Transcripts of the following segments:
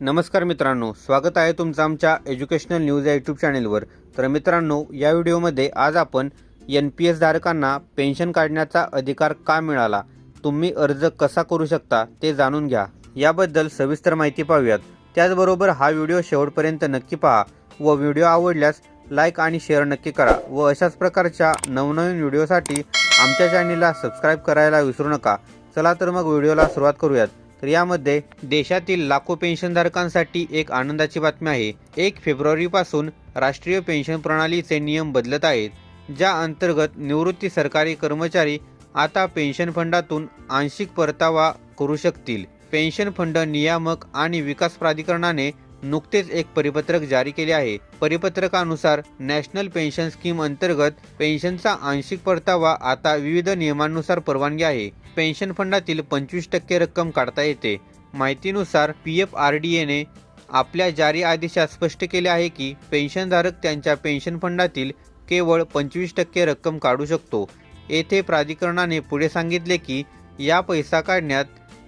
नमस्कार मित्रांनो स्वागत आहे तुमचं आमच्या एज्युकेशनल न्यूज या यूट्यूब चॅनेलवर. तर मित्रांनो या व्हिडिओमध्ये आज आपण एन पी एस धारकांना पेन्शन काढण्याचा अधिकार का मिळाला? तुम्ही अर्ज कसा करू शकता ते जाणून घ्या. याबद्दल सविस्तर माहिती पाहूयात. त्याचबरोबर हा व्हिडिओ शेवटपर्यंत नक्की पहा व व्हिडिओ आवडल्यास लाईक आणि शेअर नक्की करा व अशाच प्रकारच्या नवनवीन व्हिडिओसाठी आमच्या चॅनेलला सबस्क्राईब करायला विसरू नका. चला तर मग व्हिडिओला सुरुवात करूयात. तर यामध्ये देशातील लाखो पेन्शनधारकांसाठी एक आनंदाची बातमी आहे. एक फेब्रुवारीपासून राष्ट्रीय पेन्शन प्रणालीचे नियम बदलत आहेत ज्या अंतर्गत निवृत्ती सरकारी कर्मचारी आता पेन्शन फंडातून आंशिक परतावा करू शकतील. पेन्शन फंड नियामक आणि विकास प्राधिकरणाने नुकतेच एक परिपत्रक जारी केले आहे. परिपत्रकानुसार नॅशनल पेन्शन स्कीम अंतर्गत पेन्शनचा आंशिक परतावा आता विविध नियमांनुसार परवानगी आहे. पेन्शन फंडातील पंचवीस टक्के रक्कम काढता येते. माहितीनुसार पी एफ आर डी एने आपल्या जारी आदेशात स्पष्ट केले आहे की पेन्शनधारक त्यांच्या पेन्शन फंडातील केवळ पंचवीस टक्के रक्कम काढू शकतो. येथे प्राधिकरणाने पुढे सांगितले की या पैसा काढण्यात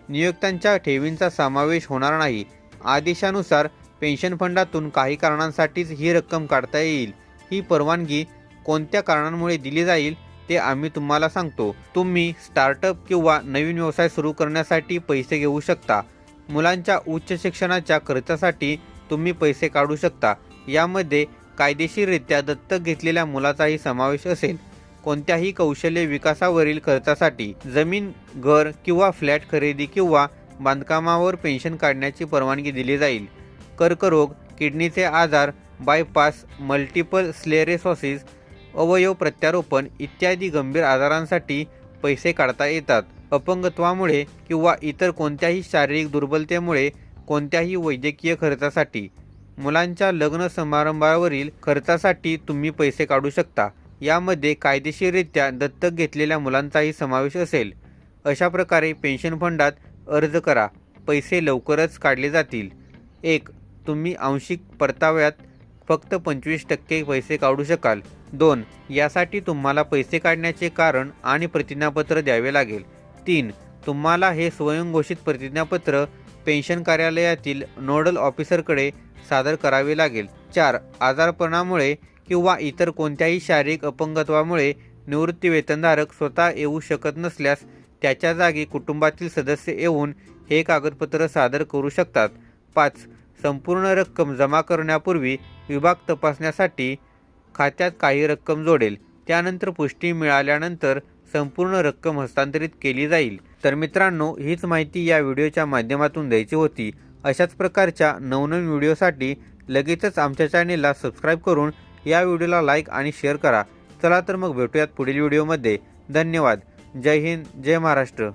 नियोक्त्यांच्या ठेवींचा समावेश होणार नाही. आदेशानुसार पेन्शन फंडातून काही कारणांसाठीच ही रक्कम काढता येईल. ही परवानगी कोणत्या कारणांमुळे दिली जाईल ते आम्ही तुम्हाला सांगतो. तुम्ही स्टार्टअप किंवा नवीन व्यवसाय सुरू करण्यासाठी पैसे घेऊ शकता. मुलांच्या उच्च शिक्षणाच्या खर्चासाठी तुम्ही पैसे काढू शकता. यामध्ये कायदेशीररित्या दत्तक घेतलेल्या मुलाचाही समावेश असेल. कोणत्याही कौशल्य विकासावरील खर्चासाठी जमीन घर किंवा फ्लॅट खरेदी किंवा बांधकामावर पेन्शन काढण्याची परवानगी दिली जाईल. कर्करोग किडनीचे आजार बायपास मल्टिपल स्लेरेसॉसिस अवयव प्रत्यारोपण इत्यादी गंभीर आजारांसाठी पैसे काढता येतात. अपंगत्वामुळे किंवा इतर कोणत्याही शारीरिक दुर्बलतेमुळे कोणत्याही वैद्यकीय खर्चासाठी मुलांच्या लग्न समारंभावरील खर्चासाठी तुम्ही पैसे काढू शकता. यामध्ये कायदेशीररित्या दत्तक घेतलेल्या मुलांचाही समावेश असेल. अशा प्रकारे पेन्शन फंडात अर्ज करा. पैसे लवकरच काढले जातील. एक तुम्ही आंशिक परताव्यात फक्त पंचवीस टक्के पैसे काढू शकाल. दोन यासाठी तुम्हाला पैसे काढण्याचे कारण आणि प्रतिज्ञापत्र द्यावे लागेल. तीन तुम्हाला हे स्वयंघोषित प्रतिज्ञापत्र पेन्शन कार्यालयातील नोडल ऑफिसरकडे सादर करावे लागेल. चार आजारपणामुळे किंवा इतर कोणत्याही शारीरिक अपंगत्वामुळे निवृत्तीवेतनधारक स्वतः येऊ शकत नसल्यास त्याच्या जागी कुटुंबातील सदस्य येऊन हे कागदपत्र सादर करू शकतात. पाच संपूर्ण रक्कम जमा करण्यापूर्वी विभाग तपासण्यासाठी खात्यात काही रक्कम जोडेल. त्यानंतर पुष्टी मिळाल्यानंतर संपूर्ण रक्कम हस्तांतरित केली जाईल. तर मित्रांनो हीच माहिती या व्हिडिओच्या माध्यमातून द्यायची होती. अशाच प्रकारच्या नवनवीन व्हिडिओसाठी लगेचच आमच्या चॅनेलला सबस्क्राईब करून या व्हिडिओला लाईक आणि शेअर करा. चला तर मग भेटूयात पुढील व्हिडिओमध्ये. धन्यवाद. जय हिंद जय महाराष्ट्र.